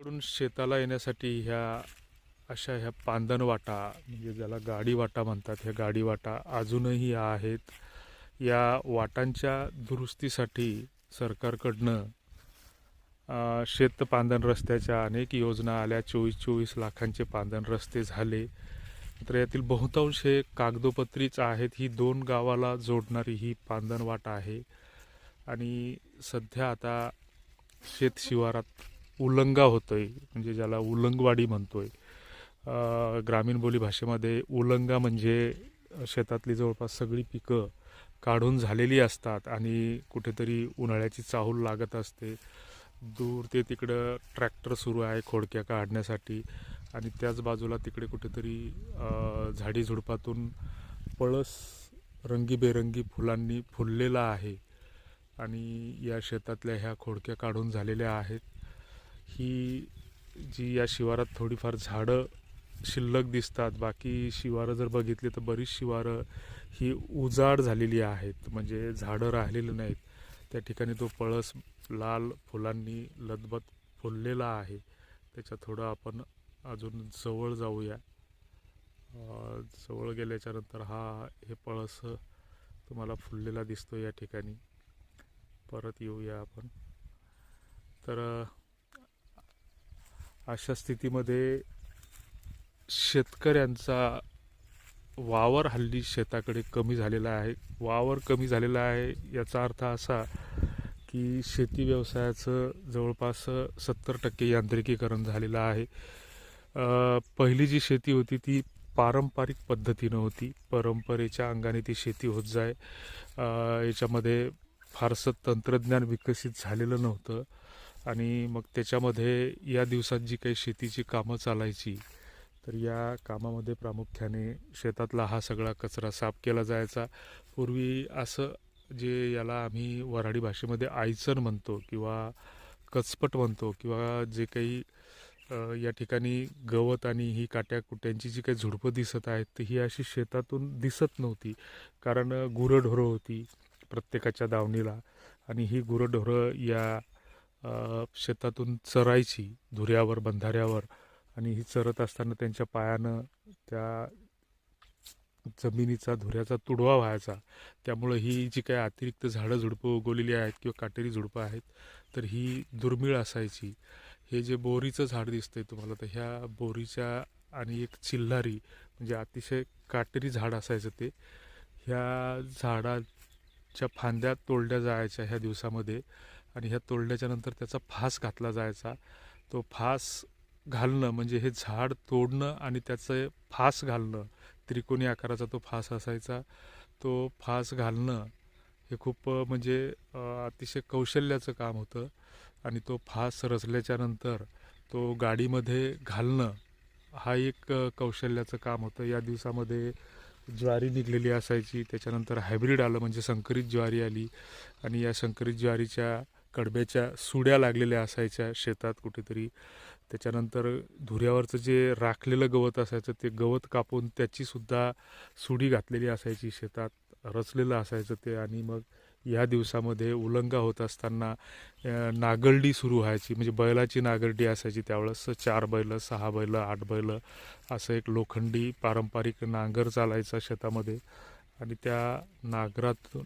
कडून शेताला येण्यासाठी ह्या अशा ह्या पांदण वाटा म्हणजे ज्याला गाडी वाटा म्हणतात ह्या गाडी वाटा अजूनही आहेत. या वाटांच्या दुरुस्तीसाठी सरकारकडनं अ, शेत पांदण रस्त्याच्या अनेक योजना आल्या. चोवीस चोवीस लाखांचे पांदण रस्ते झाले. तर यातील बहुतांश हे कागदोपत्रीच आहेत. ही दोन गावाला जोडणारी ही पांदण वाटा आहे. आणि सध्या आता शेत शिवारात उलंगा होतोय म्हणजे ज्याला उलंगवाडी म्हणतोय. आहे ग्रामीण बोली भाषेमध्ये उलंगा म्हणजे शेतातली जवळपास सगळी पिकं काढून झालेली असतात आणि कुठेतरी उन्हाळ्याची चाहूल लागत असते. दूर ते तिकडं ट्रॅक्टर सुरू आहे खोडक्या काढण्यासाठी आणि त्याच बाजूला तिकडे कुठेतरी झाडी झुडपातून पळस रंगीबेरंगी फुलांनी फुललेला आहे. आणि या शेतातल्या ह्या खोडक्या काढून झालेल्या आहेत. ही जी या शिवारात थोडीफार झाडं शिल्लक दिसतात बाकी शिवारं जर बघितली तर बरीच शिवारं ही उजाड झालेली आहेत. म्हणजे झाडं राहिलेली नाहीत. त्या ठिकाणी तो पळस लाल फुलांनी लदबद फुललेला आहे. त्याच्या थोडं आपण अजून जवळ जाऊया. जवळ गेल्याच्यानंतर हा हे पळस तुम्हाला फुललेला दिसतो या ठिकाणी. परत येऊया आपण. तर अशा स्थितीमध्ये शेतकऱ्यांचा वावर हल्ली शेताकडे कमी झालेला आहे. वावर कमी झालेला आहे याचा अर्थ असा की शेती व्यवसायाचं जवळपास सत्तर टक्के यांत्रिकीकरण झालेलं आहे. पहिली जी शेती होती ती पारंपरिक पद्धतीनं होती. परंपरेच्या अंगाने ती शेती होत जाय. याच्यामध्ये फारसं तंत्रज्ञान विकसित झालेलं नव्हतं. आणि मग त्याच्यामध्ये या दिवसात जी काही शेतीची कामं चालायची तर या कामामध्ये प्रामुख्याने शेतातला हा सगळा कचरा साफ केला जायचा. पूर्वी असं जे याला आम्ही वऱ्हाडी भाषेमध्ये आयचण म्हणतो किंवा कचपट म्हणतो किंवा जे काही या ठिकाणी गवत आणि ही काट्या कुट्यांची जी काही झुडपं दिसत आहेत तर ही अशी शेतातून दिसत नव्हती. कारण गुरंढोरं होती प्रत्येकाच्या दावणीला आणि ही गुरंढोरं या शेतातून चरायची धुऱ्यावर बंधाऱ्यावर आणि ही चरत असताना त्यांच्या पायानं त्या जमिनीचा धुऱ्याचा तुडवा व्हायचा. त्यामुळं ही जी काही अतिरिक्त झाडं झुडपं उगवलेली आहेत किंवा काटेरी झुडपं आहेत तर ही दुर्मिळ असायची. हे जे बोरीचं झाड दिसतंय तुम्हाला तर ह्या बोरीच्या आणि एक चिल्लारी म्हणजे अतिशय काटेरी झाड असायचं ते ह्या झाडाच्या फांद्या तोडल्या जायच्या ह्या दिवसामध्ये. आणि ह्या तोडल्याच्या नंतर त्याचा फास घातला जायचा. तो फास घालणं म्हणजे हे झाड तोडणं आणि त्याचं फास घालणं त्रिकोणी आकाराचा तो फास असायचा. तो फास घालणं हे खूप म्हणजे अतिशय कौशल्याचं काम होतं. आणि तो फास रचल्याच्यानंतर तो गाडीमध्ये घालणं हा एक कौशल्याचं काम होतं. या दिवसामध्ये ज्वारी निघलेली असायची. त्याच्यानंतर हायब्रिड आलं म्हणजे संकरित ज्वारी आली. आणि या संकरित ज्वारीच्या कडब्याच्या सुड्या लागलेल्या असायच्या शेतात कुठेतरी. त्याच्यानंतर धुऱ्यावरचं जे राखलेलं गवत असायचं ते गवत कापून त्याचीसुद्धा सुडी घातलेली असायची शेतात. रचलेलं असायचं ते आणि मग या दिवसामध्ये उलंगा होत असताना नागरडी सुरू व्हायची. म्हणजे बैलाची नागरडी असायची त्यावेळेस. चार बैलं सहा बैलं आठ बैलं असं एक लोखंडी पारंपरिक नांगर चालायचा शेतामध्ये. आणि त्या नांगरात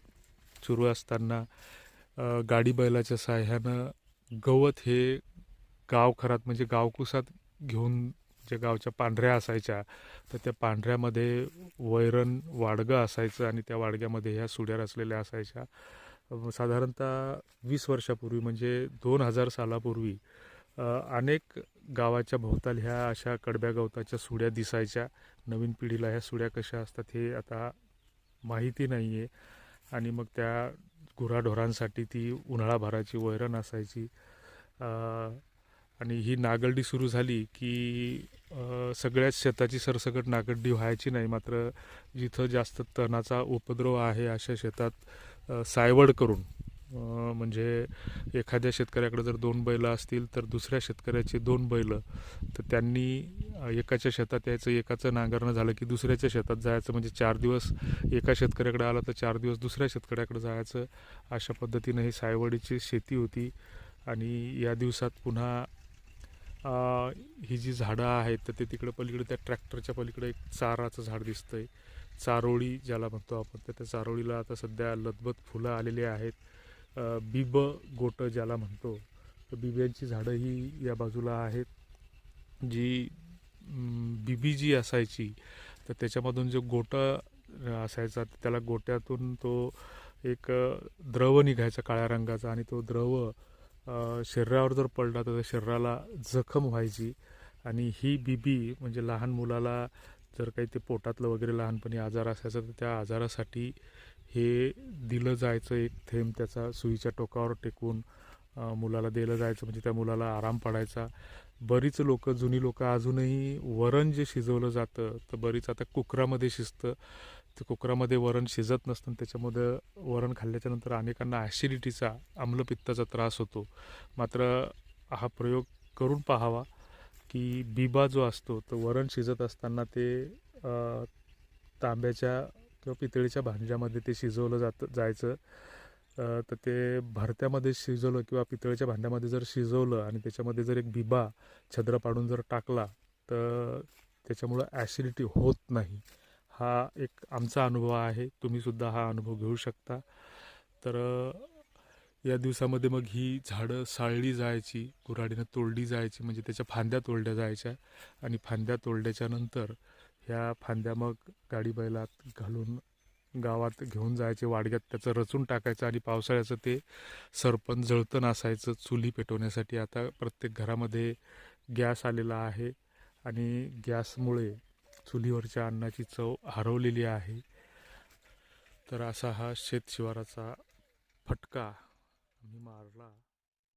सुरू असताना गाडी बैलाच्या साह्यानं गवत हे गावखरात म्हणजे गावकुसात घेऊन जे गावच्या पांढऱ्या असायच्या तर त्या पांढऱ्यामध्ये वैरण वाडगं असायचं आणि त्या वाडग्यामध्ये ह्या सुड्या रचलेल्या असायच्या. साधारणतः वीस वर्षापूर्वी म्हणजे दोन हजार सालापूर्वी अनेक गावाच्या भोवताल ह्या अशा कडब्या गवताच्या सुड्या दिसायच्या. नवीन पिढीला ह्या सुड्या कशा असतात हे आता माहिती नाही आहे आणि मग त्या गुराढोरांसाठी ती उन्हाळाभराची वैरण असायची. आणि ही नागरडी सुरू झाली की सगळ्याच शेताची सरसकट नागरडी व्हायची नाही. मात्र जिथं जास्त तणाचा उपद्रव आहे अशा शेतात सायवड करून म्हणजे एखाद्या शेतकऱ्याकडे जर दोन बैलं असतील तर दुसऱ्या शेतकऱ्याचे दोन बैलं. तर त्यांनी एकाच्या शेतात यायचं एकाचं नांगरणं झालं की दुसऱ्याच्या शेतात जायचं. म्हणजे चार दिवस एका शेतकऱ्याकडे आला तर चार दिवस दुसऱ्या शेतकऱ्याकडे जायचं. अशा पद्धतीनं ही सायवडीची शेती होती. आणि या दिवसात पुन्हा ही जी झाडं आहेत तर ते तिकडं पलीकडे त्या ट्रॅक्टरच्या पलीकडे एक चाराचं झाड दिसतं आहे चारोळी ज्याला म्हणतो आपण तर त्या चारोळीला आता सध्या लदबत फुलं आलेली आहेत. बिब गोटं ज्याला म्हणतो तर बिब्यांची झाडं ही या बाजूला आहेत. जी बिबी जी असायची तर त्याच्यामधून जो गोटं असायचा त्याला गोट्यातून तो एक द्रव निघायचा काळ्या रंगाचा आणि तो द्रव शरीरावर जर पडला तर त्या शरीराला जखम व्हायची. आणि ही बीबी म्हणजे लहान मुलाला जर काही ते पोटातलं वगैरे लहानपणी आजार असायचा तर त्या आजारासाठी हे दिलं जायचं एक थेंब त्याचा सुईच्या टोकावर टेकून मुलाला दिलं जायचं म्हणजे त्या मुलाला आराम पडायचा. बरीच लोक जुनी लोक अजूनही वरण जे शिजवलं जातं तर बरीच आता कुकरामध्ये शिजतं. ते कुकरामध्ये वरण शिजत नसतं आणि त्याच्यामध्ये वरण खाल्ल्याच्या नंतर अनेकांना ॲसिडिटीचा आम्लपित्ताचा त्रास होतो. मात्र हा प्रयोग करून पाहावा की बिबा जो असतो तो वरण शिजत असताना ते तांब्याच्या किंवा पितळीच्या भांड्यामध्ये ते शिजवलं जातं जायचं. तर ते भरत्यामध्ये शिजवलं किंवा पितळीच्या भांड्यामध्ये जर शिजवलं आणि त्याच्यामध्ये जर एक बिबा छद्र पाडून जर टाकला तर त्याच्यामुळं ॲसिडिटी होत नाही. हा एक आमचा अनुभव आहे. तुम्हीसुद्धा हा अनुभव घेऊ शकता. तर या दिवसामध्ये मग ही झाडं साळली जायची कुऱ्हाडीनं तोडली जायची म्हणजे त्याच्या फांद्या तोडल्या जायच्या. आणि फांद्या तोडल्याच्या नंतर ह्या फांद्या मग गाडी बैलात घालून गावात घेऊन जायचे. वाडग्यात त्याचं रचून टाकायचं आणि पावसाळ्याचं ते सरपण जळतण असायचं चुली पेटवण्यासाठी. आता प्रत्येक घरामध्ये गॅस आलेला आहे आणि गॅसमुळे चुलीवरच्या अन्नाची चव हरवलेली आहे. तर असा हा शेत शिवाराचा फटका आम्ही मारला.